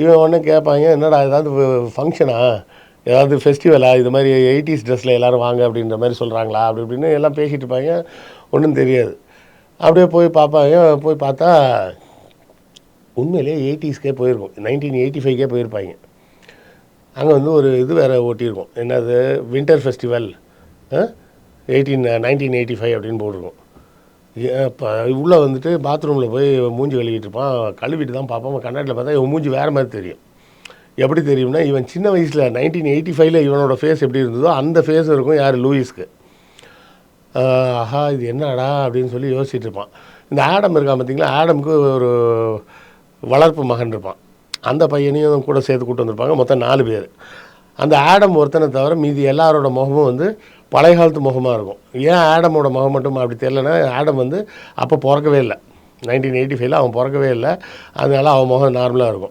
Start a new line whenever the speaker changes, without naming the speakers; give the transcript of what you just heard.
இவன் ஒன்று கேட்பாங்க என்னடா ஏதாவது ஃபங்க்ஷனா ஏதாவது ஃபெஸ்டிவலா இது மாதிரி எயிட்டிஸ் ட்ரெஸ்ஸில் எல்லோரும் வாங்க அப்படின்ற மாதிரி சொல்கிறாங்களா அப்படி இப்படின்னு எல்லாம் பேசிகிட்டு இருப்பாங்க. ஒன்றும் தெரியாது. அப்படியே போய் பார்ப்பாங்க. போய் பார்த்தா உண்மையிலேயே எயிட்டிஸ்க்கே போயிருக்கும். நைன்டீன் எயிட்டி ஃபைவ்க்கே போயிருப்பாங்க. அங்கே வந்து ஒரு இது வேறு ஓட்டியிருக்கோம் என்னது? Winter festival. Eighteen nineteen eighty five அப்படின்னு போட்டிருக்கோம். இப்போ உள்ளே வந்துட்டு பாத்ரூமில் போய் மூஞ்சி கழுவிட்டு இருப்பான். கழுவிட்டு தான் பார்ப்பான். கண்ணாடியில் பார்த்தா இவன் மூஞ்சி வேறு மாதிரி தெரியும். எப்படி தெரியும்னா இவன் சின்ன வயசில் நைன்டீன் எயிட்டி ஃபைவ்ல இவனோட ஃபேஸ் எப்படி இருந்ததோ அந்த ஃபேஸ் இருக்கும் யார்? லூயிஸ்க்கு. ஆஹா இது என்னடா அப்படின்னு சொல்லி யோசிச்சுட்டு இருப்பான். இந்த ஆடம் இருக்கான் பார்த்தீங்களா? ஆடம்க்கு ஒரு வளர்ப்பு மகன் இருப்பான். அந்த பையனையும் கூட சேர்த்து கூட்டு வந்திருப்பாங்க. மொத்தம் நாலு பேர். அந்த ஆடம் ஒருத்தனை தவிர மீதி எல்லாரோட முகமும் வந்து பழைய காலத்து முகமாக இருக்கும். ஏன் ஆடமோட முகம் மட்டும் அப்படி தெரியலனா ஆடம் வந்து அப்போ பிறக்கவே இல்லை. நைன்டீன் எயிட்டி ஃபைவ்ல அவன் பிறக்கவே இல்லை. அதனால அவன் முகம் நார்மலாக இருக்கும்.